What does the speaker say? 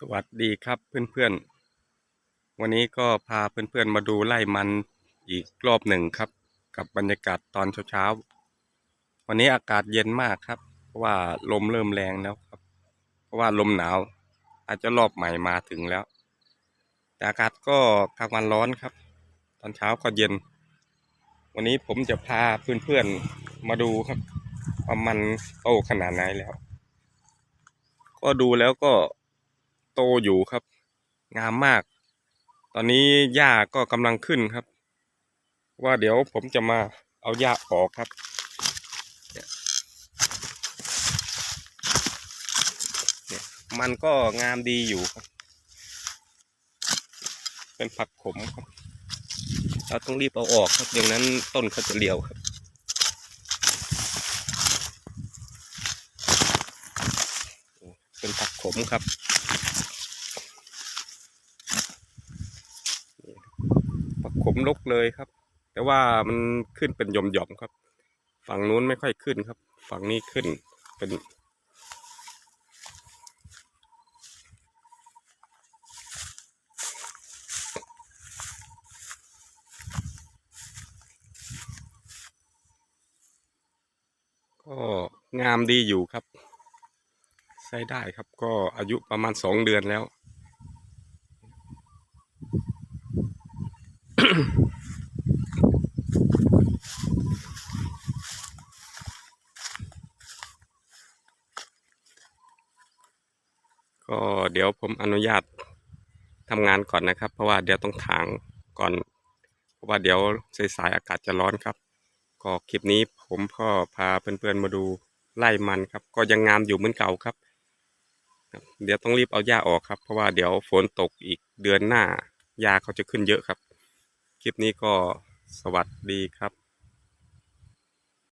สวัสดีครับเพื่อนๆ วันนี้ก็พาเพื่อนๆมาดูไร่มันอีกรอบหนึ่งครับ กับบรรยากาศตอนเช้าๆ วันนี้อากาศเย็นมากครับ เพราะว่าลมเริ่มแรงแล้วครับ เพราะว่าลมหนาว อาจจะรอบใหม่มาถึงแล้ว แต่อากาศก็กลางวันร้อนครับ ตอนเช้าก็เย็น วันนี้ผมจะพาเพื่อนๆมาดูครับว่ามันโตขนาดไหนแล้ว ก็ดูแล้วก็ โตอยู่ครับ งามมาก ตอนนี้หญ้าก็กำลังขึ้นครับ ว่าเดี๋ยวผมจะมาเอาหญ้าออกครับเนี่ยมันก็งามดีอยู่ครับ เป็นผักขมครับ เราต้องรีบเอาออกครับอย่างนั้นต้นเขาจะเลียวครับ เป็นผักขมครับ ผักข มลกเลยครับ แต่ว่ามันขึ้นเป็นหย่อมๆครับ ฝั่งนู้นไม่ค่อยขึ้นครับ ฝั่งนี้ขึ้นเป็นก็งามดีอยู่ครับ ใช้ได้ครับก็อายุประมาณสองเดือนแล้ว ก็เดี๋ยวผมอนุญาตทำงานก่อนนะครับ เพราะว่าเดี๋ยวต้องถางก่อน เพราะว่าเดี๋ยวสายๆอากาศจะร้อนครับ ก็คลิปนี้ผมก็พาเพื่อนๆมาดูไร่มันครับ ก็ยังงามอยู่เหมือนเก่าครับครับ เดี๋ยวต้องรีบเอาหญ้าออกครับ เพราะว่าเดี๋ยวฝนตกอีกเดือนหน้าหญ้าเขาจะขึ้นเยอะครับ คลิปนี้ก็สวัสดีครับ